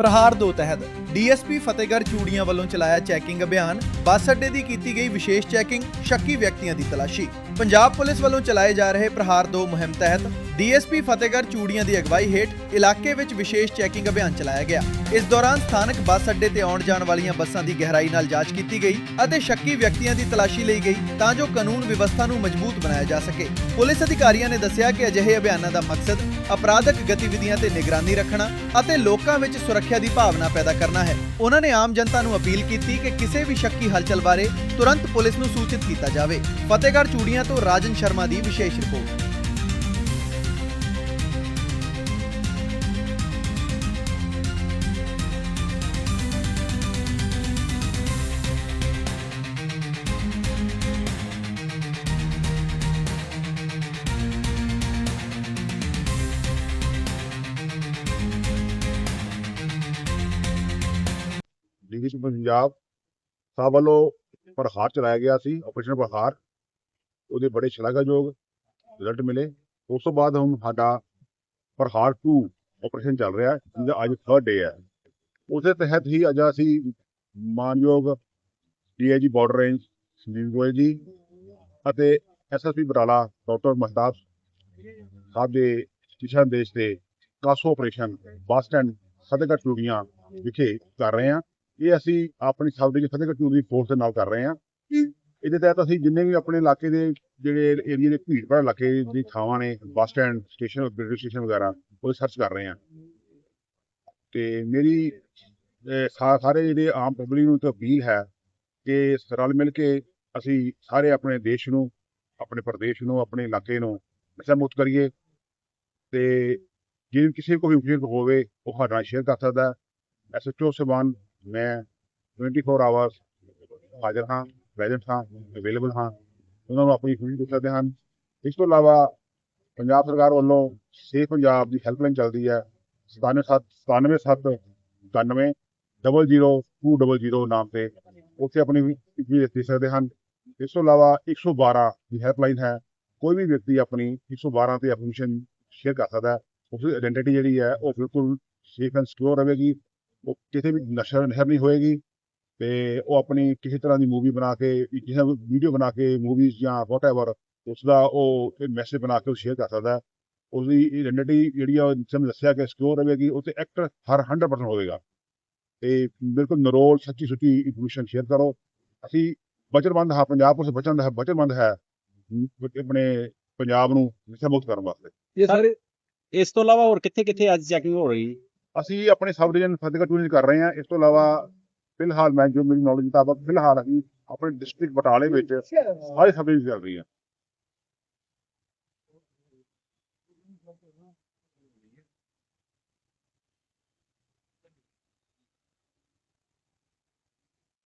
ਪ੍ਰਹਾਰ ਦੋ ਤਹਿਤ ਡੀਐਸਪੀ ਫਤਿਹਗੜ੍ਹ ਚੂੜੀਆਂ ਵੱਲੋਂ ਚਲਾਇਆ ਚੈਕਿੰਗ ਅਭਿਆਨ, ਬੱਸ ਅੱਡੇ ਦੀ ਕੀਤੀ ਗਈ ਵਿਸ਼ੇਸ਼ ਚੈਕਿੰਗ, ਸ਼ੱਕੀ ਵਿਅਕਤੀਆਂ ਦੀ ਤਲਾਸ਼ੀ। ਪੰਜਾਬ ਪੁਲਿਸ ਵੱਲੋਂ ਚਲਾਏ ਜਾ ਰਹੇ ਪ੍ਰਹਾਰ 2 ਮੁਹਿੰਮ ਤਹਿਤ ਡੀਐਸਪੀ ਫਤਿਹਗੜ੍ਹ ਚੂੜੀਆਂ ਦੀ ਅਗਵਾਈ ਹੇਠ ਇਲਾਕੇ ਵਿੱਚ ਵਿਸ਼ੇਸ਼ ਚੈਕਿੰਗ ਅਭਿਆਨ ਚਲਾਇਆ ਗਿਆ। ਇਸ ਦੌਰਾਨ ਸਥਾਨਕ ਬੱਸ ਅੱਡੇ ਤੇ ਆਉਣ ਜਾਣ ਵਾਲੀਆਂ ਬੱਸਾਂ ਦੀ ਗਹਿਰਾਈ ਨਾਲ ਜਾਂਚ ਕੀਤੀ ਗਈ ਅਤੇ ਸ਼ੱਕੀ ਵਿਅਕਤੀਆਂ ਦੀ ਤਲਾਸ਼ੀ ਲਈ ਗਈ ਤਾਂ ਜੋ ਕਾਨੂੰਨ ਵਿਵਸਥਾ ਨੂੰ ਮਜ਼ਬੂਤ ਬਣਾਇਆ ਜਾ ਸਕੇ। ਪੁਲਿਸ ਅਧਿਕਾਰੀਆਂ ਨੇ ਦੱਸਿਆ ਕਿ ਅਜਿਹੇ ਅਭਿਆਨਾਂ ਦਾ ਮਕਸਦ ਅਪਰਾਧਕ ਗਤੀਵਿਧੀਆਂ ਤੇ ਨਿਗਰਾਨੀ ਰੱਖਣਾ ਅਤੇ ਲੋਕਾਂ ਵਿੱਚ ਸੁਰੱਖਿਆ ਦੀ ਭਾਵਨਾ ਪੈਦਾ ਕਰਨਾ ਹੈ। ਉਹਨਾਂ ਨੇ ਆਮ ਜਨਤਾ ਨੂੰ ਅਪੀਲ ਕੀਤੀ ਕਿ ਕਿਸੇ ਵੀ ਸ਼ੱਕੀ ਹਲਚਲ ਬਾਰੇ ਤੁਰੰਤ ਪੁਲਿਸ ਨੂੰ ਸੂਚਿਤ ਕੀਤਾ ਜਾਵੇ। ਫਤਿਹਗੜ੍ਹ ਚੂੜੀਆਂ ਤੋਂ ਰਾਜਨ ਸ਼ਰਮਾ ਦੀ ਵਿਸ਼ੇਸ਼ ਰਿਪੋਰਟ। ਡੀਜੀਪੀ ਪੰਜਾਬ। ਸਾਹਿਬ ਵੱਲੋਂ ਪ੍ਰਹਾਰ ਚਲਾਇਆ ਗਿਆ ਸੀ ਆਪਰੇਸ਼ਨ ਪ੍ਰਹਾਰ ਉਹਦੇ ਬੜੇ ਸ਼ਲਾਘਾਯੋਗ ਰਿਜ਼ਲਟ ਮਿਲੇ। ਉਸ ਤੋਂ ਬਾਅਦ ਹੁਣ ਸਾਡਾ ਪ੍ਰਹਾਰ 2 ਆਪਰੇਸ਼ਨ ਚੱਲ ਰਿਹਾ ਹੈ, ਜਿਹਦਾ ਅੱਜ ਥਰਡ ਡੇ ਹੈ। ਉਸੇ ਤਹਿਤ ਹੀ ਅੱਜ ਅਸੀਂ ਮਾਨਯੋਗ DIG border range Sanjeev Goyal ji ਅਤੇ ਐਸਐਸਪੀ ਬਰਾਲਾ ਡਾਕਟਰ ਮਹਤਾਬ ਸਾਹਿਬ ਦੇ ਦਿਸ਼ਾ ਨਿਰਦੇਸ਼ ਤੇ CASO operation bus stand Fatehgarh Churian ਵਿਖੇ ਕਰ ਰਹੇ ਹਾਂ। ਇਹ ਅਸੀਂ ਆਪਣੀ sub division Fatehgarh Churi force ਦੇ ਨਾਲ ਕਰ ਰਹੇ ਹਾਂ। ਇਹਦੇ ਤਹਿਤ ਅਸੀਂ ਜਿੰਨੇ ਵੀ ਆਪਣੇ ਇਲਾਕੇ ਦੇ ਜਿਹੜੇ ਏਰੀਆ ਦੇ ਭੀੜ ਭਾੜ ਇਲਾਕੇ ਦੀ ਥਾਵਾਂ ਨੇ bus stand station railway station ਵਗੈਰਾ, ਉਹ ਸਰਚ ਕਰ ਰਹੇ ਹਾਂ। ਤੇ ਮੇਰੀ ਸਾਰੇ ਜਿਹੜੇ ਆਮ ਪਬਲਿਕ ਨੂੰ ਤਾਂ ਅਪੀਲ ਹੈ ਕਿ ਰਲ ਮਿਲ ਕੇ ਅਸੀਂ ਸਾਰੇ ਆਪਣੇ ਦੇਸ਼ ਨੂੰ, ਆਪਣੇ ਪ੍ਰਦੇਸ਼ ਨੂੰ, ਆਪਣੇ ਇਲਾਕੇ ਨੂੰ ਨਸ਼ਾ ਮੁਕਤ ਕਰੀਏ ਤੇ ਜੇ ਕਿਸੇ ਕੋਈ ਉਪਯੋਗ ਹੋਵੇ, ਉਹ ਸਾਡੇ ਨਾਲ ਸ਼ੇਅਰ ਕਰ ਸਕਦਾ ਹੈ। ਐਸਐਚਓ ਸਬਾਨ ਮੈਂ 24 ਆਵਰਸ ਹਾਜ਼ਰ ਹਾਂ ਪ੍ਰੈਜ਼ੈਂਟ ਹਾਂ ਅਵੇਲੇਬਲ ਹਾਂ। ਉਹਨਾਂ ਨੂੰ ਆਪਣੀ ਫੀਡ ਦੇ ਸਕਦੇ ਹਨ। ਇਸ ਤੋਂ ਇਲਾਵਾ ਪੰਜਾਬ ਸਰਕਾਰ ਵੱਲੋਂ ਸੇਫ ਪੰਜਾਬ ਦੀ ਹੈਲਪਲਾਈਨ ਚੱਲਦੀ ਹੈ। 97 97 00200 ਨਾਮ ਤੇ ਉੱਥੇ ਆਪਣੀ ਵੀ ਦੇ ਸਕਦੇ ਹਨ। ਇਸ ਤੋਂ ਇਲਾਵਾ 112 ਦੀ ਹੈਲਪਲਾਈਨ ਹੈ। ਕੋਈ ਵੀ ਵਿਅਕਤੀ ਆਪਣੀ 112 ਤੇ ਐਪਲੀਕੇਸ਼ਨ ਸ਼ੇਅਰ ਕਰ ਸਕਦਾ ਹੈ। ਉਸ ਦੀ ਆਇਡੈਂਟੀ ਜਿਹੜੀ ਹੈ ਉਹ ਬਿਲਕੁਲ ਸੇਫ ਐਂਡ ਸਿਕਿਉਰ ਰਹੇਗੀ। ਉਹ ਕਿਸੇ ਵੀ ਨਸ਼ਾ ਨਹਿਰ ਨਹੀਂ ਹੋਏਗੀ ਤੇ ਉਹ ਆਪਣੀ ਕਿਸੇ ਤਰ੍ਹਾਂ ਦੀ ਮੂਵੀ ਬਣਾ ਕੇ, ਕਿਸੇ ਵੀਡੀਓ ਬਣਾ ਕੇ ਮੂਵੀਜ਼ ਜਾਂ ਵਾਟਐਵਰ ਉਸ ਦਾ ਉਹ ਮੈਸੇਜ ਬਣਾ ਕੇ ਉਹ ਸ਼ੇਅਰ ਕਰ ਸਕਦਾ ਹੈ। ਉਸ ਦੀ ਆਇਡੈਂਟੀ ਜਿਹੜੀ ਆ ਜਿਵੇਂ ਦੱਸਿਆ ਕਿ ਸਿਕਿਉਰ ਰਹੇਗੀ, ਉਹ ਤੇ ਐਕਟ ਹਰ 100% ਹੋਵੇਗਾ। ਤੇ ਬਿਲਕੁਲ ਨਰੋਲ ਸੱਚੀ ਸੁੱਚੀ ਇਨਫੋਰਮੇਸ਼ਨ ਸ਼ੇਅਰ ਕਰੋ। ਅਸੀਂ ਵਚਨਬੰਦ ਹਾਂ, ਪੰਜਾਬ ਪੁਲਿਸ ਵਚਨਬੰਦ ਹੈ ਵਚਨਬੰਦ ਹੈ। ਆਪਣੇ ਪੰਜਾਬ ਨੂੰ ਨਸ਼ਾ ਮੁਕਤ ਕਰਨ ਵਾਸਤੇ। ਇਹ ਸਾਰੇ, ਇਸ ਤੋਂ ਇਲਾਵਾ ਹੋਰ ਕਿੱਥੇ ਕਿੱਥੇ ਅੱਜ ਚੈਕਿੰਗ ਹੋ ਰਹੀ? ਅਸੀਂ ਆਪਣੇ ਸਬ ਡਿਵੀਜ਼ਨ ਫਤਿਹਗੜ੍ਹ 'ਚ ਕਰ ਰਹੇ ਹਾਂ। ਇਸ ਤੋਂ ਇਲਾਵਾ ਫਿਲਹਾਲ ਮੈਂ ਜੋ ਮੇਰੀ ਨੌਲੇਜ ਮੁਤਾਬਕ ਫਿਲਹਾਲ ਅਸੀਂ ਆਪਣੇ ਡਿਸਟ੍ਰਿਕਟ ਬਟਾਲੇ ਵਿੱਚ ਸਾਰੇ ਸਬ ਡਿਵੀਜ਼ਨ ਚੱਲ ਰਹੀ ਹੈ।